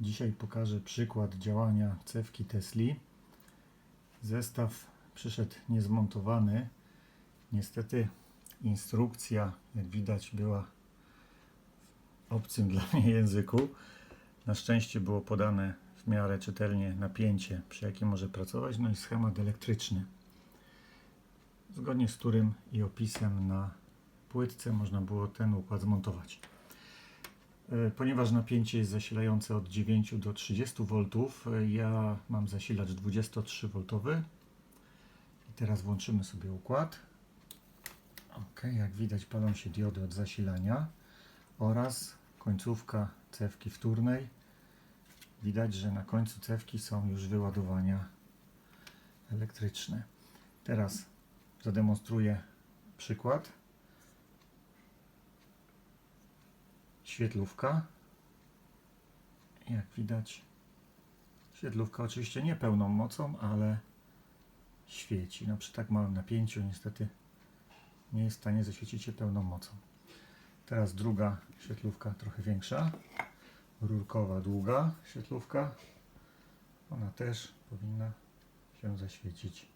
Dzisiaj pokażę przykład działania cewki Tesli. Zestaw przyszedł niezmontowany. Niestety instrukcja, jak widać, była w obcym dla mnie języku. Na szczęście było podane w miarę czytelnie napięcie, przy jakim może pracować, no i schemat elektryczny, zgodnie z którym i opisem na płytce można było ten układ zmontować. E, Ponieważ napięcie jest zasilające od 9 do 30 V, e, ja mam zasilacz 23V. I teraz włączymy sobie układ. Ok, jak widać palą się diody od zasilania oraz końcówka cewki wtórnej. Widać, że na końcu cewki są już wyładowania elektryczne. Teraz zademonstruję przykład. Świetlówka. Jak widać, świetlówka oczywiście nie pełną mocą, ale świeci. No przy tak małym napięciu niestety nie jest w stanie zaświecić się pełną mocą. Teraz druga świetlówka, trochę większa, rurkowa, długa świetlówka. Ona też powinna się zaświecić.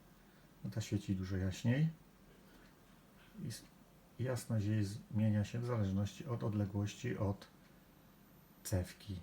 No ta świeci dużo jaśniej. Jasność jej zmienia się w zależności od odległości od cewki.